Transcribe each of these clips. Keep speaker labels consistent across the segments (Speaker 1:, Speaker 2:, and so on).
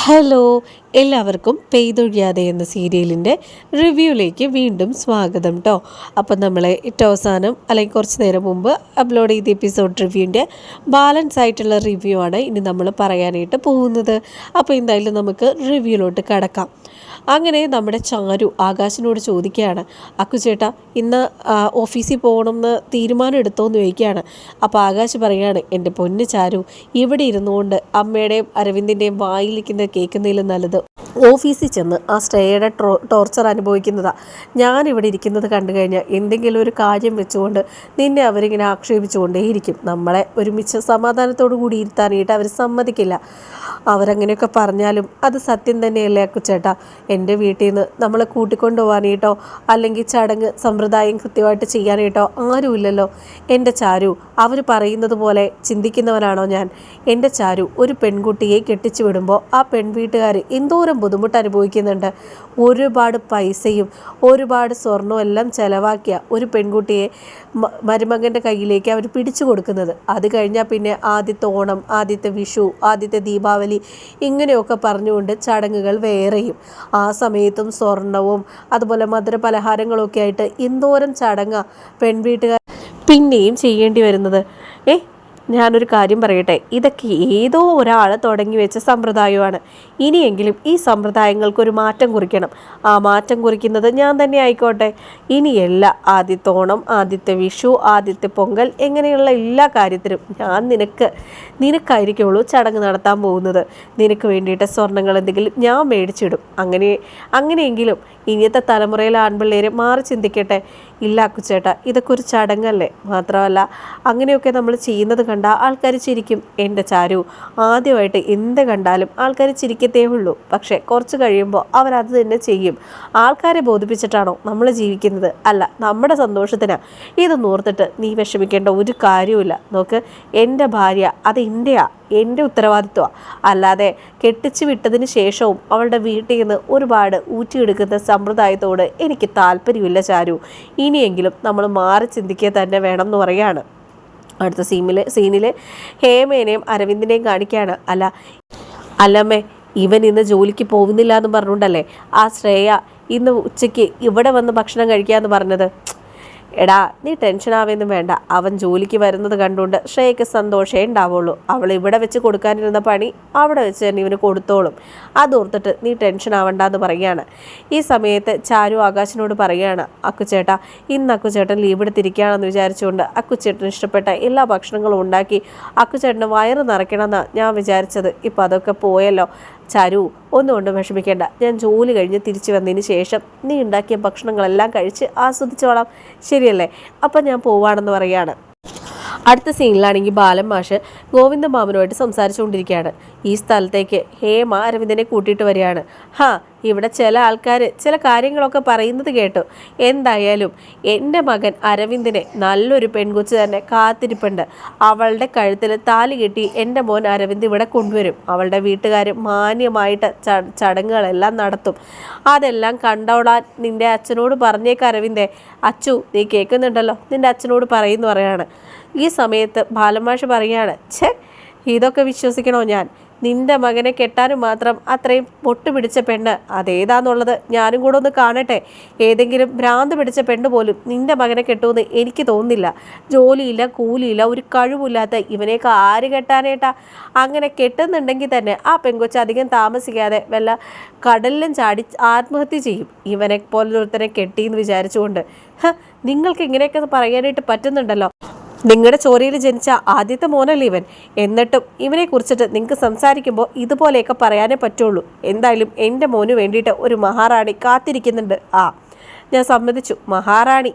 Speaker 1: Hello എല്ലാവർക്കും പെയ്തൊഴിയാതെ എന്ന സീരിയലിന്റെ റിവ്യൂയിലേക്ക് വീണ്ടും സ്വാഗതം കേട്ടോ അപ്പം നമ്മൾ ഏറ്റവും അവസാനം അല്ലെങ്കിൽ കുറച്ച് നേരം മുമ്പ് അപ്ലോഡ് ചെയ്ത എപ്പിസോഡ് റിവ്യൂവിന്റെ ബാലൻസ് ആയിട്ടുള്ള റിവ്യൂ ആണ് ഇനി നമ്മൾ പറയാനായിട്ട് പോകുന്നത്. അപ്പോൾ എന്തായാലും നമുക്ക് റിവ്യൂയിലോട്ട് കടക്കാം. അങ്ങനെ നമ്മുടെ ചാരു ആകാശിനോട് ചോദിക്കുകയാണ് അക്കുചേട്ടാ ഇന്ന് ഓഫീസിൽ പോകണമെന്ന് തീരുമാനം എടുത്തോന്ന് ചോദിക്കുകയാണ്. അപ്പോൾ ആകാശ് പറയുകയാണ് എന്റെ പൊന്ന് ചാരു ഇവിടെ ഇരുന്നുകൊണ്ട് അമ്മയുടെയും അരവിന്ദിന്റെയും വായിലിരിക്കുന്നത് കേൾക്കുന്നതിലും നല്ലത്. ഓഫീസിൽ ചെന്ന് ആ സ്റ്റേയുടെ ട്രോ ടോർച്ചർ അനുഭവിക്കുന്നതാണ് ഞാനിവിടെ ഇരിക്കുന്നത് കണ്ടു കഴിഞ്ഞാൽ എന്തെങ്കിലും ഒരു കാര്യം വെച്ചുകൊണ്ട് നിന്നെ അവരിങ്ങനെ ആക്ഷേപിച്ചുകൊണ്ടേയിരിക്കും. നമ്മളെ ഒരുമിച്ച് സമാധാനത്തോടു കൂടി ഇരുത്താനായിട്ട് അവർ സമ്മതിക്കില്ല. അവരങ്ങനെയൊക്കെ പറഞ്ഞാലും അത് സത്യം തന്നെയല്ലേ അക്കുച്ചേട്ടാ? എന്റെ വീട്ടിൽ നിന്ന് നമ്മളെ കൂട്ടിക്കൊണ്ടു പോകാനായിട്ടോ അല്ലെങ്കിൽ ചടങ്ങ് സമ്പ്രദായം കൃത്യമായിട്ട് ചെയ്യാനായിട്ടോ ആരുമില്ലല്ലോ. എന്റെ ചാരു അവർ പറയുന്നത് പോലെ ചിന്തിക്കുന്നവനാണോ ഞാൻ? എന്റെ ചാരു ഒരു പെൺകുട്ടിയെ കെട്ടിച്ചു വിടുമ്പോൾ ആ പെൺവീട്ടുകാർ എന്തോരം ബുദ്ധിമുട്ട് അനുഭവിക്കുന്നുണ്ട്. ഒരുപാട് പൈസയും ഒരുപാട് സ്വർണവും എല്ലാം ചിലവാക്കിയ ഒരു പെൺകുട്ടിയെ മരുമകന്റെ കയ്യിലേക്ക് അവർ പിടിച്ചു കൊടുക്കുന്നത്. അത് കഴിഞ്ഞാൽ പിന്നെ ആദ്യത്തെ ഓണം ആദ്യത്തെ വിഷു ആദ്യത്തെ ദീപാവലി ഇങ്ങനെയൊക്കെ പറഞ്ഞുകൊണ്ട് ചടങ്ങുകൾ വേറെയും. ആ സമയത്തും സ്വർണവും അതുപോലെ മധുര പലഹാരങ്ങളൊക്കെ ആയിട്ട് എന്തോരം ചടങ്ങാ പെൺവീട്ടുകാർ. പിന്നെയും ചെയ്യേണ്ടി വരുന്നത്. ഏ ഞാനൊരു കാര്യം പറയട്ടെ. ഇതൊക്കെ ഏതോ ഒരാൾ തുടങ്ങി വെച്ച സമ്പ്രദായമാണ്. ഇനിയെങ്കിലും ഈ സമ്പ്രദായങ്ങൾക്കൊരു മാറ്റം കുറിക്കണം. ആ മാറ്റം കുറിക്കുന്നത് ഞാൻ തന്നെ ആയിക്കോട്ടെ. ഇനിയല്ല ആദ്യത്തെ ഓണം ആദ്യത്തെ വിഷു ആദ്യത്തെ പൊങ്കൽ എങ്ങനെയുള്ള എല്ലാ കാര്യത്തിനും ഞാൻ നിനക്ക് നിനക്കായിരിക്കുള്ളൂ ചടങ്ങ് നടത്താൻ പോകുന്നത്. നിനക്ക് വേണ്ടിയിട്ട് സ്വർണങ്ങൾ എന്തെങ്കിലും ഞാൻ മേടിച്ചിടും. അങ്ങനെ അങ്ങനെയെങ്കിലും ഇനിയത്തെ തലമുറയിലെ ആൺപിള്ളേരെ മാറി ചിന്തിക്കട്ടെ. ഇല്ല അക്കുച്ചേട്ട ഇതൊക്കെ ഒരു ചടങ്ങല്ലേ? മാത്രമല്ല അങ്ങനെയൊക്കെ നമ്മൾ ചെയ്യുന്നത് കണ്ടാൽ ആൾക്കാർ ചിരിക്കും. എന്റെ ചാരു ആദ്യമായിട്ട് എന്ത് കണ്ടാലും ആൾക്കാർ ചിരിക്കത്തേ ഉള്ളൂ. പക്ഷേ കുറച്ച് കഴിയുമ്പോൾ അവരത് തന്നെ ചെയ്യും. ആൾക്കാരെ ബോധിപ്പിച്ചിട്ടാണോ നമ്മൾ ജീവിക്കുന്നത്? അല്ല നമ്മുടെ സന്തോഷത്തിനാണ് ഇത് നോർത്തിട്ട് നീ വിഷമിക്കേണ്ട ഒരു കാര്യവുമില്ല. നോക്ക് എന്റെ ഭാര്യ അത് എന്റെയാ എന്റെ ഉത്തരവാദിത്വമാണ്. അല്ലാതെ കെട്ടിച്ചു വിട്ടതിന് ശേഷവും അവളുടെ വീട്ടിൽ നിന്ന് ഒരുപാട് ഊറ്റിയെടുക്കുന്ന സമ്പ്രദായത്തോട് എനിക്ക് താല്പര്യമില്ല ചാരു. ഇനിയെങ്കിലും നമ്മൾ മാറി ചിന്തിക്കുക തന്നെ വേണം എന്ന് പറയാണ് അടുത്ത സീമിലെ സീനിൽ ഹേമേനെയും അരവിന്ദിനെയും കാണിക്കുകയാണ്. അല്ല അല്ലമ്മേ ഇവൻ ഇന്ന് ജോലിക്ക് പോകുന്നില്ല എന്ന് പറഞ്ഞുകൊണ്ടല്ലേ ആ ശ്രേയ ഇന്ന് ഉച്ചയ്ക്ക് ഇവിടെ വന്ന് ഭക്ഷണം കഴിക്കാമെന്ന് പറഞ്ഞത്? എടാ നീ ടെൻഷൻ ആവേന്നും വേണ്ട. അവൻ ജോലിക്ക് വരുന്നത് കണ്ടുകൊണ്ട് ശ്രേയക്ക് സന്തോഷമേ ഉണ്ടാവുള്ളൂ. അവൾ ഇവിടെ വെച്ച് കൊടുക്കാനിരുന്ന പണി അവിടെ വെച്ച് തന്നെ ഇവന് കൊടുത്തോളും. അതോർത്തിട്ട് നീ ടെൻഷൻ ആവണ്ട എന്ന് പറയുകയാണ്. ഈ സമയത്ത് ചാരു ആകാശിനോട് പറയുകയാണ് അക്കുച്ചേട്ട ഇന്ന് അക്കുചേട്ടൻ ലീവ് എടുത്തിരിക്കുകയാണെന്ന് വിചാരിച്ചുകൊണ്ട് അക്കുച്ചേട്ടന് ഇഷ്ടപ്പെട്ട എല്ലാ ഭക്ഷണങ്ങളും ഉണ്ടാക്കി അക്കുച്ചേട്ടന് വയറ് നിറയ്ക്കണമെന്നാണ് ഞാൻ വിചാരിച്ചത്. ഇപ്പം അതൊക്കെ പോയല്ലോ. ചരു ഒന്നുകൊണ്ടും വിഷമിക്കേണ്ട. ഞാൻ ജോലി കഴിഞ്ഞ് തിരിച്ചു വന്നതിന് ശേഷം നീ ഉണ്ടാക്കിയ ഭക്ഷണങ്ങളെല്ലാം കഴിച്ച് ആസ്വദിച്ചോളാം. ശരിയല്ലേ? അപ്പം ഞാൻ പോവാണെന്ന് പറയാണ് അടുത്ത സീനിലാണെങ്കിൽ ബാലൻ മാഷ് ഗോവിന്ദ മാമനുമായിട്ട് സംസാരിച്ചുകൊണ്ടിരിക്കുകയാണ്. ഈ സ്ഥലത്തേക്ക് ഹേമ അരവിന്ദനെ കൂട്ടിയിട്ട് വരികയാണ്. ഹാ ഇവിടെ ചില ആൾക്കാർ ചില കാര്യങ്ങളൊക്കെ പറയുന്നത് കേട്ടു. എന്തായാലും എന്റെ മകൻ അരവിന്ദിനെ നല്ലൊരു പെൺകൊച്ച് തന്നെ കാത്തിരിപ്പുണ്ട്. അവളുടെ കഴുത്തിൽ താലി കെട്ടി എന്റെ മോൻ അരവിന്ദ് ഇവിടെ കൊണ്ടുവരും. അവളുടെ വീട്ടുകാർ മാന്യമായിട്ട് ചടങ്ങുകളെല്ലാം നടത്തും. അതെല്ലാം കണ്ടോടാൻ നിന്റെ അച്ഛനോട് പറഞ്ഞേക്ക് അരവിന്ദേ. അച്ചു നീ കേൾക്കുന്നുണ്ടല്ലോ. നിന്റെ അച്ഛനോട് പറയുന്നു പറയാണ്. ഈ സമയത്ത് ബാലമാഷ് പറയാണ് ഛേ ഇതൊക്കെ വിശ്വസിക്കണോ ഞാൻ? നിന്റെ മകനെ കെട്ടാനും മാത്രം അത്രയും പൊട്ടുപിടിച്ച പെണ്ണ് അതേതാന്നുള്ളത് ഞാനും കൂടെ ഒന്ന് കാണട്ടെ. ഏതെങ്കിലും ഭ്രാന്ത് പിടിച്ച പെണ്ണ് പോലും നിന്റെ മകനെ കെട്ടുമെന്ന് എനിക്ക് തോന്നുന്നില്ല. ജോലിയില്ല കൂലിയില്ല ഒരു കഴിവില്ലാത്ത ഇവനെയൊക്കെ ആര് കെട്ടാനേട്ടാ? അങ്ങനെ കെട്ടുന്നുണ്ടെങ്കിൽ തന്നെ ആ പെങ്കൊച്ച് അധികം താമസിക്കാതെ വല്ല കടലിലും ചാടി ആത്മഹത്യ ചെയ്യും. ഇവനെ പോലൊരുത്തനെ കെട്ടിയെന്ന് വിചാരിച്ചുകൊണ്ട്. നിങ്ങൾക്ക് ഇങ്ങനെയൊക്കെ പറയാനായിട്ട് പറ്റുന്നുണ്ടല്ലോ. നിങ്ങളുടെ ചോരയിൽ ജനിച്ച ആദ്യത്തെ മോനല്ലേ ഇവൻ എന്നിട്ടും ഇവനെ കുറിച്ചിട്ട് നിങ്ങൾക്ക് സംസാരിക്കുമ്പോൾ ഇതുപോലെയൊക്കെ പറയാനേ പറ്റുള്ളൂ. എന്തായാലും എന്റെ മോന് വേണ്ടിയിട്ട് ഒരു മഹാറാണി കാത്തിരിക്കുന്നുണ്ട്. ആ. ഞാൻ സമ്മതിച്ചു. മഹാറാണി.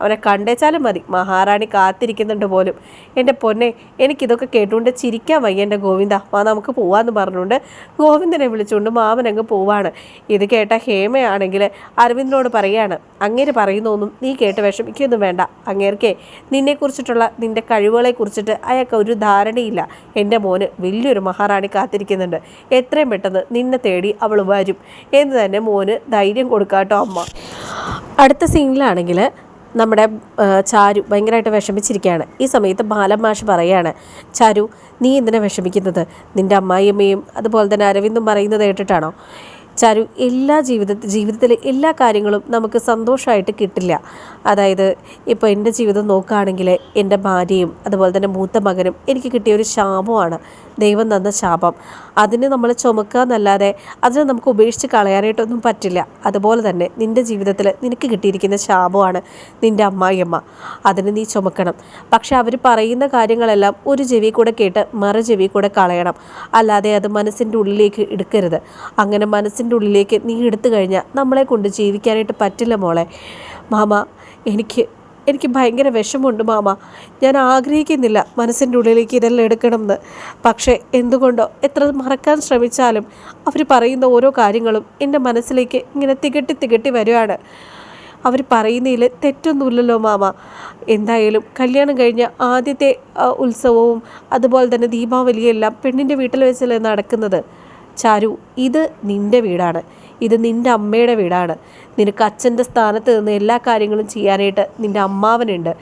Speaker 1: അവനെ കണ്ടേച്ചാലും മതി. മഹാറാണി കാത്തിരിക്കുന്നുണ്ട് പോലും. എന്റെ പൊന്നെ എനിക്കിതൊക്കെ കേട്ടുകൊണ്ട് ചിരിക്കാൻ വയ്യ എന്റെ ഗോവിന്ദ. വാ നമുക്ക് പോവാന്ന് പറഞ്ഞുകൊണ്ട് ഗോവിന്ദനെ വിളിച്ചുകൊണ്ട് മാമനങ്ങ് പോവാണ്. ഇത് കേട്ട ഹേമയാണെങ്കിൽ അരവിന്ദനോട് പറയാണ് അങ്ങേര് പറയുന്നൊന്നും നീ കേട്ട് വിഷമിക്കൊന്നും വേണ്ട. അങ്ങേർക്കേ നിന്നെക്കുറിച്ചിട്ടുള്ള നിന്റെ കഴിവുകളെ കുറിച്ചിട്ട് അയാൾക്ക് ഒരു ധാരണയില്ല. എന്റെ മോന് വലിയൊരു മഹാറാണി കാത്തിരിക്കുന്നുണ്ട്. എത്രയും പെട്ടെന്ന് നിന്നെ തേടി അവൾ വരും. എന്ന് തന്നെ മോന് ധൈര്യം കൊടുക്കാട്ടോ അമ്മ. അടുത്ത സീനിലാണെങ്കിൽ നമ്മുടെ ചാരു ഭയങ്കരമായിട്ട് വിഷമിച്ചിരിക്കുകയാണ്. ഈ സമയത്ത് ബാലമാഷ് പറയാണ് ചാരു നീ എന്തിനാ വിഷമിക്കുന്നത്? നിന്റെ അമ്മായിയമ്മയും അതുപോലെ തന്നെ അരവിന്ദും പറയുന്നത് കേട്ടിട്ടാണോ? ചാരു എല്ലാ ജീവിത ജീവിതത്തിലെ എല്ലാ കാര്യങ്ങളും നമുക്ക് സന്തോഷമായിട്ട് കിട്ടില്ല. അതായത് ഇപ്പോൾ എന്റെ ജീവിതം നോക്കുകയാണെങ്കിൽ എന്റെ ഭാര്യയും അതുപോലെ തന്നെ മൂത്ത മകനും എനിക്ക് കിട്ടിയ ഒരു ശാപമാണ്. ദൈവം തന്ന ശാപം. അതിനെ നമ്മൾ ചുമക്കുക എന്നല്ലാതെ അതിനെ നമുക്ക് ഉപേക്ഷിച്ച് കളയാനായിട്ടൊന്നും പറ്റില്ല. അതുപോലെ തന്നെ നിന്റെ ജീവിതത്തിൽ നിനക്ക് കിട്ടിയിരിക്കുന്ന ശാപമാണ് നിന്റെ അമ്മായിയമ്മ. അതിന് നീ ചുമക്കണം. പക്ഷെ അവർ പറയുന്ന കാര്യങ്ങളെല്ലാം ഒരു ചെവി കൂടെ കേട്ട് മറു ചെവി കൂടെ കളയണം. അല്ലാതെ അത് മനസ്സിന്റെ ഉള്ളിലേക്ക് എടുക്കരുത്. അങ്ങനെ മനസ്സിന്റെ ഉള്ളിലേക്ക് നീ എടുത്തു കഴിഞ്ഞാൽ നമ്മളെ കൊണ്ട് ജീവിക്കാനായിട്ട് പറ്റില്ല മോളെ. മാമ എനിക്ക് എനിക്ക് ഭയങ്കര വിഷമമുണ്ട് മാമ. ഞാൻ ആഗ്രഹിക്കുന്നില്ല മനസ്സിന്റെ ഉള്ളിലേക്ക് ഇതെല്ലാം എടുക്കണമെന്ന്. പക്ഷേ എന്തുകൊണ്ടോ എത്ര മറക്കാൻ ശ്രമിച്ചാലും അവർ പറയുന്ന ഓരോ കാര്യങ്ങളും എന്റെ മനസ്സിലേക്ക് ഇങ്ങനെ തികട്ടി തികട്ടി വരുവാണ്. അവർ പറയുന്നതിൽ തെറ്റൊന്നുമില്ലല്ലോ മാമ. എന്തായാലും കല്യാണം കഴിഞ്ഞ ആദ്യത്തെ ഉത്സവവും അതുപോലെ തന്നെ ദീപാവലിയെല്ലാം പെണ്ണിന്റെ വീട്ടിൽ വെച്ചല്ലേ നടക്കുന്നത്. ചാരു ഇത് നിന്റെ വീടാണ്. ഇത് നിന്റെ അമ്മയുടെ വീടാണ്. നിനക്ക് അച്ഛന്റെ സ്ഥാനത്ത് നിന്ന് എല്ലാ കാര്യങ്ങളും ചെയ്യാനായിട്ട് നിന്റെ അമ്മാവനുണ്ട്.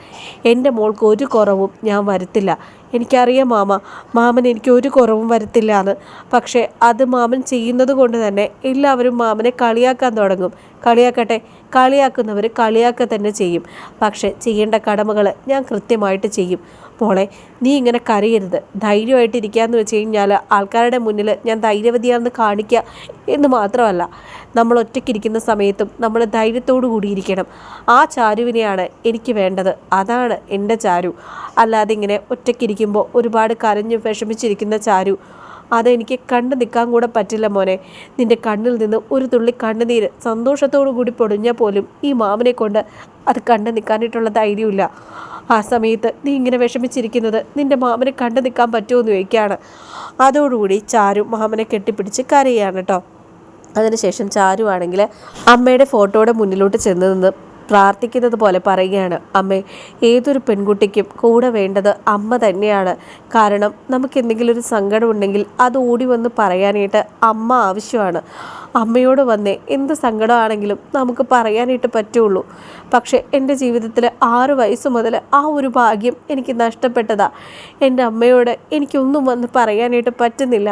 Speaker 1: എന്റെ മോൾക്ക് ഒരു കുറവും ഞാൻ വരുത്തില്ല. എനിക്കറിയാം മാമ. മാമൻ എനിക്ക് ഒരു കുറവും വരത്തില്ല എന്ന്. പക്ഷേ അത് മാമൻ ചെയ്യുന്നത് കൊണ്ട് തന്നെ എല്ലാവരും മാമനെ കളിയാക്കാൻ തുടങ്ങും. കളിയാക്കട്ടെ കളിയാക്കുന്നവർ കളിയാക്കുക തന്നെ ചെയ്യും. പക്ഷേ ചെയ്യേണ്ട കടമകൾ ഞാൻ കൃത്യമായിട്ട് ചെയ്യും. മോളെ നീ ഇങ്ങനെ കരയരുത്. ധൈര്യമായിട്ട് ഇരിക്കാന്ന് വെച്ച് കഴിഞ്ഞാൽ ആൾക്കാരുടെ മുന്നിൽ ഞാൻ ധൈര്യവതിയാണെന്ന് കാണിക്കുക എന്ന് മാത്രമല്ല നമ്മൾ ഒറ്റയ്ക്കിരിക്കുന്ന സമയത്തും നമ്മൾ ധൈര്യത്തോടു കൂടിയിരിക്കണം ആ ചാരുവിനെയാണ് എനിക്ക് വേണ്ടത്. അതാണ് എന്റെ ചാരു. അല്ലാതെ ഇങ്ങനെ ഒറ്റയ്ക്കിരിക്കുമ്പോൾ ഒരുപാട് കരഞ്ഞ് വിഷമിച്ചിരിക്കുന്ന ചാരു അതെനിക്ക് കണ്ടു നിൽക്കാൻ കൂടെ പറ്റില്ല മോനെ. നിന്റെ കണ്ണിൽ നിന്ന് ഒരു തുള്ളി കണ്ണുനീര് സന്തോഷത്തോടു കൂടി പൊടിഞ്ഞാൽ പോലും ഈ മാമനെ കൊണ്ട് അത് കണ്ടു നിൽക്കാനായിട്ടുള്ള ധൈര്യമില്ല ആ സമയത്ത് നീ ഇങ്ങനെ വിഷമിച്ചിരിക്കുന്നത് നിന്റെ മാമനെ കണ്ടു നിൽക്കാൻ പറ്റുമോ എന്ന് ചോദിക്കുകയാണ്. അതോടുകൂടി ചാരു മാമനെ കെട്ടിപ്പിടിച്ച് കരയാണ് കേട്ടോ അതിനുശേഷം ചാരു ആണെങ്കിൽ അമ്മയുടെ ഫോട്ടോയുടെ മുന്നിലോട്ട് ചെന്ന് നിന്ന് പ്രാർത്ഥിക്കുന്നത് പോലെ പറയുകയാണ് അമ്മേ ഏതൊരു പെൺകുട്ടിക്കും കൂടെ വേണ്ടത് അമ്മ തന്നെയാണ്. കാരണം നമുക്ക് എന്തെങ്കിലും ഒരു സങ്കടം ഉണ്ടെങ്കിൽ അത് ഓടി വന്ന് പറയാനായിട്ട് അമ്മ ആവശ്യമാണ്. അമ്മയോട് വന്നേ എന്ത് സങ്കടമാണെങ്കിലും നമുക്ക് പറയാനായിട്ട് പറ്റുള്ളൂ. പക്ഷേ എന്റെ ജീവിതത്തിൽ ആറ് വയസ്സ് മുതൽ ആ ഒരു ഭാഗ്യം എനിക്ക് നഷ്ടപ്പെട്ടതാണ് എന്റെ അമ്മയോട് എനിക്കൊന്നും വന്ന് പറയാനായിട്ട് പറ്റുന്നില്ല.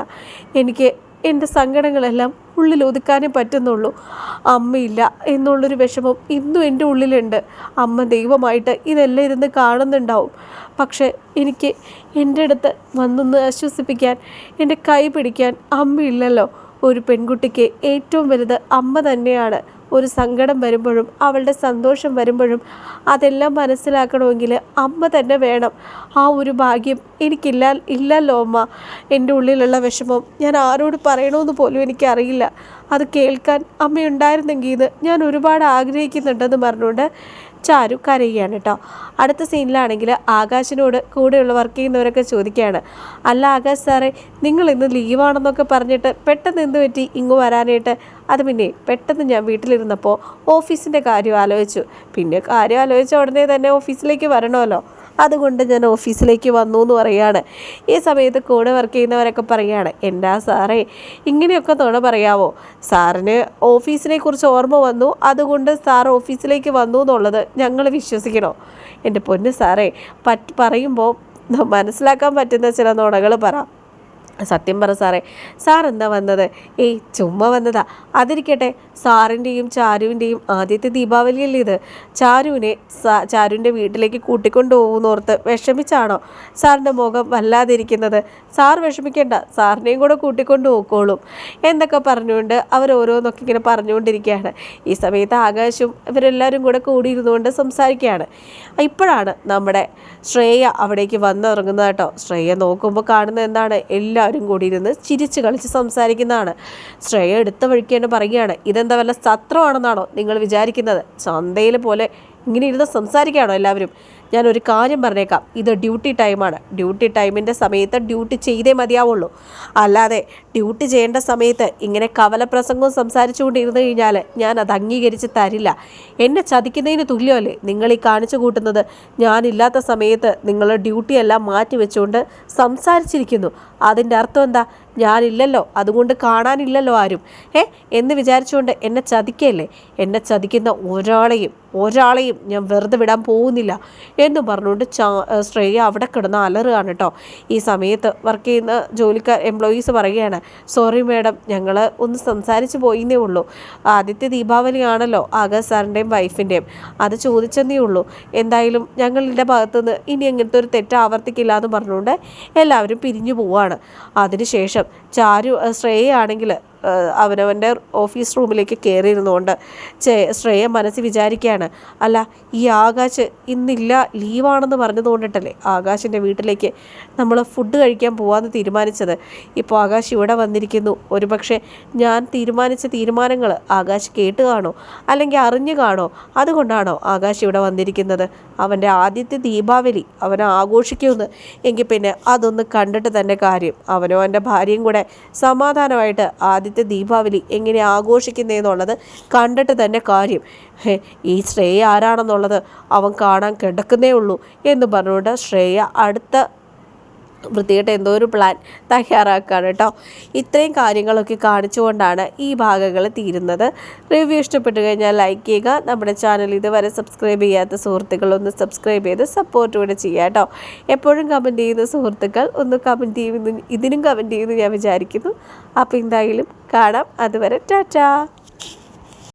Speaker 1: എനിക്ക് എന്റെ സങ്കടങ്ങളെല്ലാം ഉള്ളിൽ ഒതുക്കാനേ പറ്റുന്നുള്ളൂ. അമ്മയില്ല എന്നുള്ളൊരു വിഷമം ഇന്നും എന്റെ ഉള്ളിലുണ്ട്. അമ്മ ദൈവമായിട്ട് ഇതെല്ലാം ഇരുന്ന് കാണുന്നുണ്ടാവും. പക്ഷേ എനിക്ക് എന്റെ അടുത്ത് വന്നൊന്ന് ആശ്വസിപ്പിക്കാൻ എന്റെ കൈ പിടിക്കാൻ അമ്മയില്ലല്ലോ. ഒരു പെൺകുട്ടിക്ക് ഏറ്റവും വലുത് അമ്മ തന്നെയാണ്. ഒരു സങ്കടം വരുമ്പോഴും അവളുടെ സന്തോഷം വരുമ്പോഴും അതെല്ലാം മനസ്സിലാക്കണമെങ്കിൽ അമ്മ തന്നെ വേണം. ആ ഒരു ഭാഗ്യം എനിക്കില്ല ഇല്ലല്ലോ അമ്മ. എന്റെ ഉള്ളിലുള്ള വിഷമം ഞാൻ ആരോട് പറയണമെന്ന് പോലും എനിക്കറിയില്ല. അത് കേൾക്കാൻ അമ്മയുണ്ടായിരുന്നെങ്കിൽ ഇത് ഞാൻ ഒരുപാട് ആഗ്രഹിക്കുന്നുണ്ടെന്ന് പറഞ്ഞുകൊണ്ട് ചാരു കരയുകയാണ് കേട്ടോ. അടുത്ത സീനിലാണെങ്കിൽ ആകാശിനോട് കൂടെയുള്ള വർക്ക് ചെയ്യുന്നവരൊക്കെ ചോദിക്കുകയാണ്. അല്ല ആകാശ് സാറേ നിങ്ങൾ ഇന്ന് ലീവാണെന്നൊക്കെ പറഞ്ഞിട്ട് പെട്ടെന്ന് എന്ത് പറ്റി? ഇങ്ങ് വരാനായിട്ട്? അത് പിന്നെ പെട്ടെന്ന് ഞാൻ വീട്ടിലിരുന്നപ്പോൾ ഓഫീസിന്റെ കാര്യം ആലോചിച്ചു. പിന്നെ കാര്യം ആലോചിച്ച ഉടനെ തന്നെ ഓഫീസിലേക്ക് വരണമല്ലോ. അതുകൊണ്ട് ഞാൻ ഓഫീസിലേക്ക് വന്നു എന്ന് പറയുകയാണ് ഈ സമയത്ത് കൂടെ വർക്ക് ചെയ്യുന്നവരൊക്കെ പറയുകയാണ് എന്താ സാറേ ഇങ്ങനെയൊക്കെ തുണ പറയാവോ? സാറിന് ഓഫീസിനെ കുറിച്ച് ഓർമ്മ വന്നു അതുകൊണ്ട് സാർ ഓഫീസിലേക്ക് വന്നു എന്നുള്ളത് ഞങ്ങൾ വിശ്വസിക്കണോ? എന്റെ പൊന്ന് സാറേ പറ്റ് പറയുമ്പോൾ മനസ്സിലാക്കാൻ പറ്റുന്ന ചില നുണകൾ പറ. സത്യം പറ സാറേ. സാർ എന്താ വന്നത്? ഏയ് ചുമ്മാ വന്നതാ. അതിരിക്കട്ടെ സാറിന്റെയും ചാരുവിന്റെയും ആദ്യത്തെ ദീപാവലിയല്ലേ ഇത്? ചാരുവിനെ ചാരുവിന്റെ വീട്ടിലേക്ക് കൂട്ടിക്കൊണ്ടു പോകുന്നോർത്ത് വിഷമിച്ചാണോ സാറിന്റെ മുഖം വല്ലാതിരിക്കുന്നത്? സാർ വിഷമിക്കേണ്ട സാറിനെയും കൂടെ കൂട്ടിക്കൊണ്ടു പോയിക്കോളും. എന്നൊക്കെ പറഞ്ഞുകൊണ്ട് അവർ ഓരോന്നൊക്കെ ഇങ്ങനെ പറഞ്ഞുകൊണ്ടിരിക്കുകയാണ്. ഈ സമയത്ത് ആകാശും ഇവരെല്ലാവരും കൂടെ കൂടിയിരുന്നുകൊണ്ട് സംസാരിക്കുകയാണ്. ഇപ്പോഴാണ് നമ്മുടെ ശ്രേയ അവിടേക്ക് വന്നിറങ്ങുന്നത് കേട്ടോ. ശ്രേയ നോക്കുമ്പോൾ കാണുന്നത് എന്താണ്? എല്ലാവരും കൂടി ഇരുന്ന് ചിരിച്ച് കളിച്ച് സംസാരിക്കുന്നതാണ്. ശ്രേയ എടുത്ത വഴിക്ക് തന്നെ പറയുകയാണ് ഇതെന്താ വല്ല സത്രമാണെന്നാണോ നിങ്ങൾ വിചാരിക്കുന്നത്? ചന്തയിൽ പോലെ ഇങ്ങനെ ഇരുന്ന് സംസാരിക്കുകയാണോ എല്ലാവരും? ഞാൻ ഒരു കാര്യം പറഞ്ഞേക്കാം. ഇത് ഡ്യൂട്ടി ടൈമാണ് ഡ്യൂട്ടി ടൈമിന്റെ സമയത്ത് ഡ്യൂട്ടി ചെയ്തേ മതിയാവുള്ളൂ. അല്ലാതെ ഡ്യൂട്ടി ചെയ്യേണ്ട സമയത്ത് ഇങ്ങനെ കവലപ്രസംഗവും സംസാരിച്ചുകൊണ്ടിരുന്നു കഴിഞ്ഞാൽ ഞാൻ അത് അംഗീകരിച്ച് തരില്ല. എന്നെ ചതിക്കുന്നതിന് തുല്യമല്ലേ? നിങ്ങൾ ഈ കാണിച്ചു കൂട്ടുന്നത് ഞാനില്ലാത്ത സമയത്ത് നിങ്ങൾ ഡ്യൂട്ടിയെല്ലാം മാറ്റി വെച്ചുകൊണ്ട് സംസാരിച്ചിരിക്കുന്നു. അതിന്റെ അർത്ഥം എന്താ? ഞാനില്ലല്ലോ. അതുകൊണ്ട് കാണാനില്ലല്ലോ ആരും. ഏ? എന്ന് വിചാരിച്ചുകൊണ്ട് എന്നെ ചതിക്കല്ലേ? എന്നെ ചതിക്കുന്ന ഒരാളെയും ഒരാളെയും ഞാൻ വെറുതെ വിടാൻ പോകുന്നില്ല എന്ന് പറഞ്ഞുകൊണ്ട് ശ്രേയ അവിടെ കിടന്ന് അലറുകയാണ് കേട്ടോ. ഈ സമയത്ത് വർക്ക് ചെയ്യുന്ന ജോലിക്കാർ എംപ്ലോയീസ് പറയുകയാണ് സോറി മാഡം ഞങ്ങൾ ഒന്ന് സംസാരിച്ച് പോയിന്നേ ഉള്ളൂ. ആദ്യത്തെ ദീപാവലിയാണല്ലോ ആകാശ് സാറിന്റെയും വൈഫിന്റെയും അത് ചോദിച്ചെന്നേ ഉള്ളൂ. എന്തായാലും ഞങ്ങളുടെ ഭാഗത്തുനിന്ന് ഇനി അങ്ങനത്തെ ഒരു തെറ്റ് ആവർത്തിക്കില്ല എന്ന് പറഞ്ഞുകൊണ്ട് എല്ലാവരും പിരിഞ്ഞു പോവാണ്. അതിനുശേഷം ചാരു ശ്രേയ ആണെങ്കിൽ അവനവന്റെ ഓഫീസ് റൂമിലേക്ക് കയറിയിരുന്നുകൊണ്ട് ശ്രേയ മനസ്സിൽ വിചാരിക്കുകയാണ്. അല്ല ഈ ആകാശ് ഇന്നില്ല ലീവാണെന്ന് പറഞ്ഞതുകൊണ്ടിട്ടല്ലേ ആകാശിന്റെ വീട്ടിലേക്ക് നമ്മൾ ഫുഡ് കഴിക്കാൻ പോകാമെന്ന് തീരുമാനിച്ചത്. ഇപ്പോൾ ആകാശ് ഇവിടെ വന്നിരിക്കുന്നു. ഒരുപക്ഷെ ഞാൻ തീരുമാനിച്ച തീരുമാനങ്ങൾ ആകാശ് കേട്ട് കാണോ? അല്ലെങ്കിൽ അറിഞ്ഞു കാണോ? അതുകൊണ്ടാണോ ആകാശ് ഇവിടെ വന്നിരിക്കുന്നത്? അവന്റെ ആദ്യത്തെ ദീപാവലി അവനെ ആഘോഷിക്കുമെന്ന്. എങ്കിൽ പിന്നെ അതൊന്ന് കണ്ടിട്ട് തന്നെ കാര്യം. അവനോ എന്റെ ഭാര്യയും കൂടെ സമാധാനമായിട്ട് ആദ്യത്തെ ദീപാവലി എങ്ങനെ ആഘോഷിക്കുന്നതെന്നുള്ളത് കണ്ടിട്ട് തന്നെ കാര്യം. ഈ ശ്രേയ ആരാണെന്നുള്ളത് അവൻ കാണാൻ കിടക്കുന്നേ ഉള്ളൂ എന്ന് പറഞ്ഞുകൊണ്ട് ശ്രേയ അടുത്ത വൃത്തികെട്ട എന്തോ ഒരു പ്ലാൻ തയ്യാറാക്കുകയാണ് കേട്ടോ ഇത്രയും കാര്യങ്ങളൊക്കെ കാണിച്ചുകൊണ്ടാണ് ഈ ഭാഗങ്ങൾ തീരുന്നത്. റിവ്യൂ ഇഷ്ടപ്പെട്ടു കഴിഞ്ഞാൽ ലൈക്ക് ചെയ്യുക. നമ്മുടെ ചാനൽ ഇതുവരെ സബ്സ്ക്രൈബ് ചെയ്യാത്ത സുഹൃത്തുക്കൾ ഒന്ന് സബ്സ്ക്രൈബ് ചെയ്ത് സപ്പോർട്ട് കൂടെ ചെയ്യുക കേട്ടോ എപ്പോഴും കമന്റ് ചെയ്യുന്ന സുഹൃത്തുക്കൾ ഒന്ന് കമന്റ് ചെയ്യുന്നു ഇതിനും കമന്റ് ചെയ്യുന്നു ഞാൻ വിചാരിക്കുന്നു. അപ്പോൾ എന്തായാലും കാണാം. അതുവരെ ടാറ്റാ.